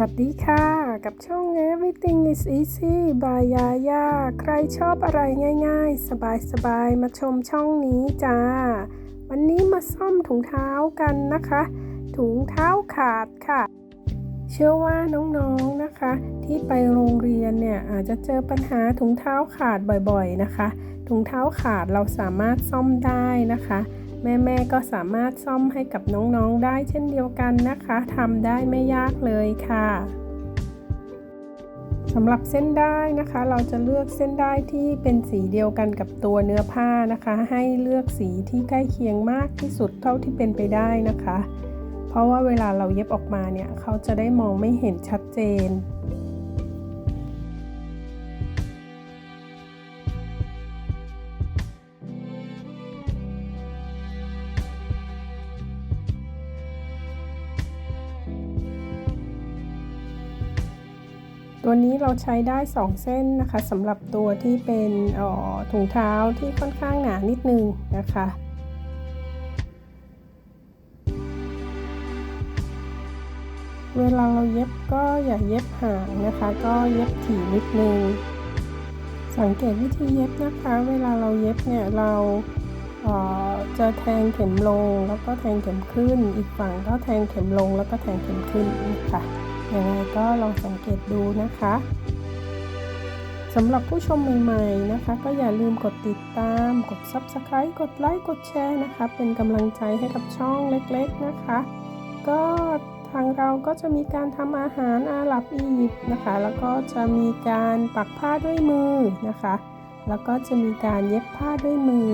สวัสดีค่ะ กับช่อง Everything is easy by Yaya ใครชอบอะไรง่ายๆ สบายๆ มาชมช่องนี้จ้า วันนี้มาซ่อมถุงเท้ากันนะคะ ถุงเท้าขาดค่ะ เชื่อว่าน้องๆนะคะ ที่ไปโรงเรียนเนี่ย อาจจะเจอปัญหาถุงเท้าขาดบ่อยๆนะคะ ถุงเท้าขาดเราสามารถซ่อมได้นะคะ แม่ๆก็สามารถซ่อมให้กับน้องๆได้เช่นเดียวกันนะคะทำได้ไม่ยากเลยค่ะสำหรับเส้นได้นะคะ เราจะเลือกเส้นได้ที่เป็นสีเดียวกันกับตัวเนื้อผ้านะคะ ให้เลือกสีที่ใกล้เคียงมากที่สุดเท่าที่เป็นไปได้นะคะ เพราะว่าเวลาเราเย็บออกมาเนี่ยเขาจะได้มองไม่เห็นชัดเจน ตัวนี้เราใช้ได้ 2 เส้นนะคะสำหรับตัวที่เป็นถุงเท้าที่ค่อนข้างหนานิดนึงนะคะเวลาเราเย็บก็อย่าเย็บห่างนะคะ ก็เย็บถี่นิดนึง สังเกตวิธีเย็บนะคะ เวลาเราเย็บเนี่ยเราจะแทงเข็มลงแล้วก็แทงเข็มขึ้น อีกฝั่งก็แทงเข็มลงแล้วก็แทงเข็มขึ้นค่ะ ยังไงก็ลองสังเกตดูนะคะสำหรับผู้ชมใหม่ๆนะคะ ก็อย่าลืมกดติดตาม กด Subscribe กดไลค์กดแชร์นะคะ เป็นกำลังใจให้กับช่องเล็กๆนะคะ ก็ทางเราก็จะมีการทำอาหารอาหรับอียิปต์นะคะ แล้วก็จะมีการปักผ้าด้วยมือนะคะ แล้วก็จะมีการเย็บผ้าด้วยมือ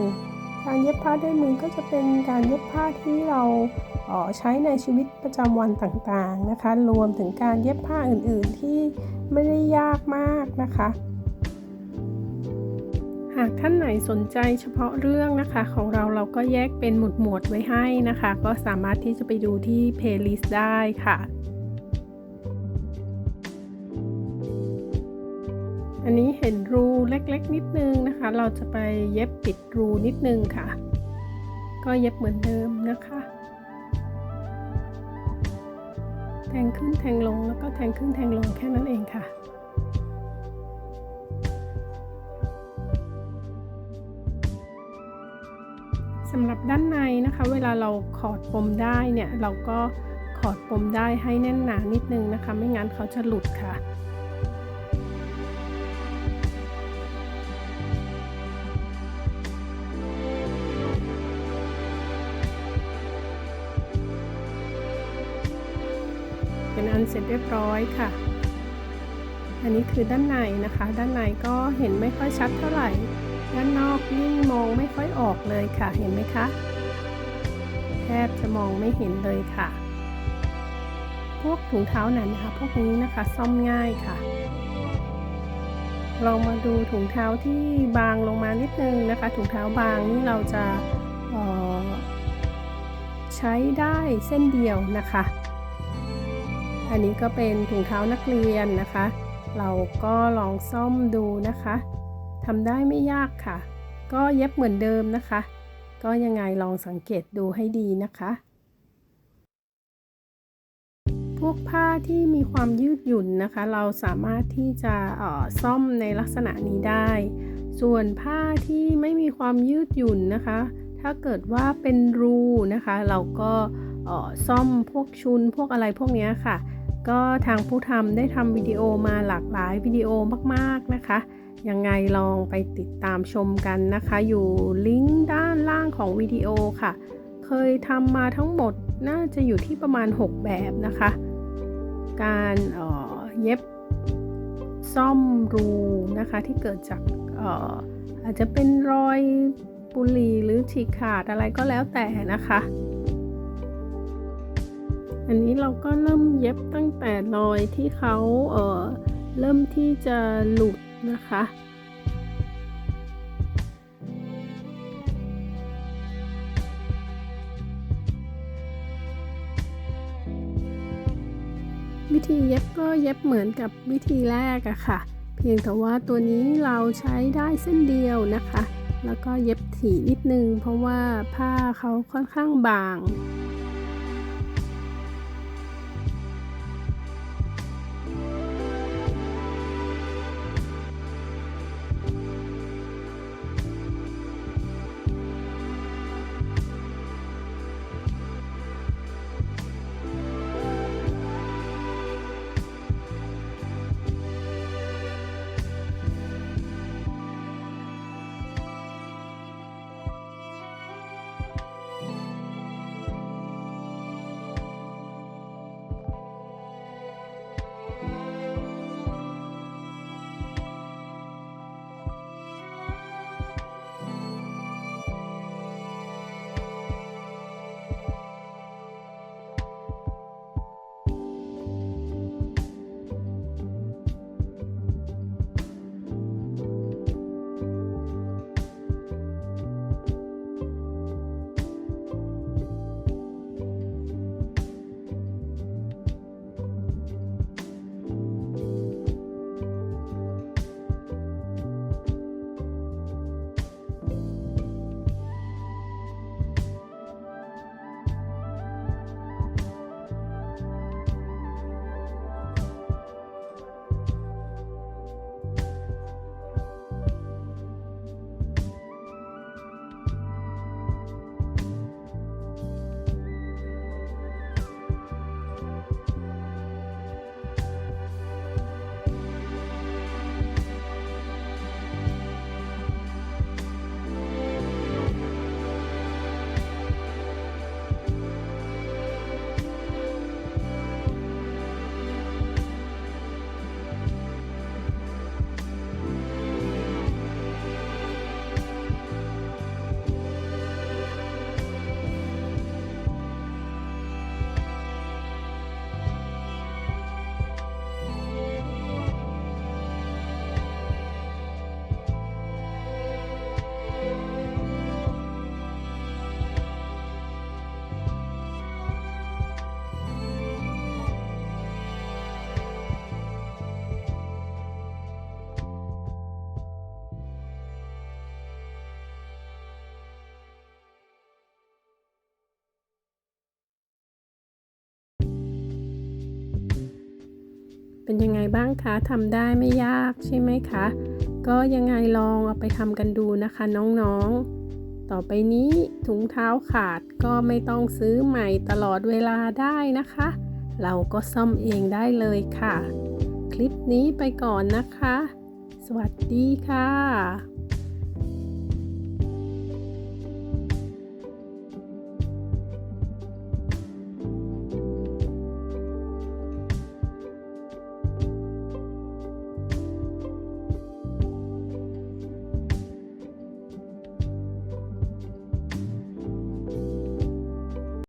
การเย็บผ้าด้วยมือก็จะเป็นการเย็บผ้าที่เรา ใช้ในชีวิตประจำวันต่างๆนะคะ รวมถึงการเย็บผ้าอื่นๆที่ไม่ได้ยากมากนะคะ หากท่านไหนสนใจเฉพาะเรื่องนะคะ ของเราเราก็แยกเป็นหมวดหมวดไว้ให้นะคะ ก็สามารถที่จะไปดูที่เพลย์ลิสต์ได้ค่ะอันนี้เห็นรูเล็กๆ นิดนึงนะคะ เราจะไปเย็บปิดรูนิดนึงค่ะ ก็เย็บเหมือนเดิมนะคะ ทงขึ้นแทงลงแล้วก็แทงขึ้นแทงลงแค่นั้นเองค่ะ สำหรับด้านในนะคะ เวลาเราขอดปมได้เนี่ย เราก็ขอดปมได้ให้แน่นหนานิดนึงนะคะ ไม่งั้นเขาจะหลุดค่ะ เสร็จเรียบร้อยค่ะ อันนี้คือด้านในนะคะ ด้านในก็เห็นไม่ค่อยชัดเท่าไหร่ ด้านนอกยิ่งมองไม่ค่อยออกเลยค่ะ เห็นไหมคะ แทบจะมองไม่เห็นเลยค่ะ พวกถุงเท้าหนันนะคะ พวกนี้นะคะซ่อมง่ายค่ะเรามาดูถุงเท้าที่บางลงมานิดนึงนะคะ ถุงเท้าบางนี่เราจะใช้ได้เส้นเดียวนะคะ อันนี้ก็เป็นถุงเท้านักเรียนนะคะ เราก็ลองซ่อมดูนะคะทำได้ไม่ยากค่ะ ก็เย็บเหมือนเดิมนะคะ ก็ยังไงลองสังเกตดูให้ดีนะคะ พวกผ้าที่มีความยืดหยุ่นนะคะ เราสามารถที่จะซ่อมในลักษณะนี้ได้ ส่วนผ้าที่ไม่มีความยืดหยุ่นนะคะ ถ้าเกิดว่าเป็นรูนะคะ เราก็ซ่อมพวกชุนพวกอะไรพวกนี้ค่ะ ก็ทางผู้ทำได้ทำวิดีโอมาหลากหลายวิดีโอมากๆนะคะ ยังไงลองไปติดตามชมกันนะคะ อยู่ลิงก์ด้านล่างของวิดีโอค่ะ เคยทำมาทั้งหมดน่าจะอยู่ที่ประมาณ 6 แบบนะคะ การเเย็บซ่อมรูนะคะที่เกิดจากอาอาจจะเป็นรอยบุหรี่หรือฉีกขาดอะไรก็แล้วแต่นะคะ อันนี้เราก็เริ่มเย็บตั้งแต่รอยที่เขาเเริ่มที่จะหลุดนะคะวิธีเย็บก็เย็บเหมือนกับวิธีแรกอะค่ะ เพียงแต่ว่าตัวนี้เราใช้ได้เส้นเดียวนะคะ แล้วก็เย็บถี่นิดนึง เพราะว่าผ้าเขาค่อนข้างบาง เป็นยังไงบ้างคะทำได้ไม่ยากใช่ไหมคะ ก็ยังไงลองเอาไปทำกันดูนะคะน้องๆ ต่อไปนี้ถุงเท้าขาดก็ไม่ต้องซื้อใหม่ตลอดเวลาได้นะคะ เราก็ซ่อมเองได้เลยค่ะ คลิปนี้ไปก่อนนะคะ สวัสดีค่ะ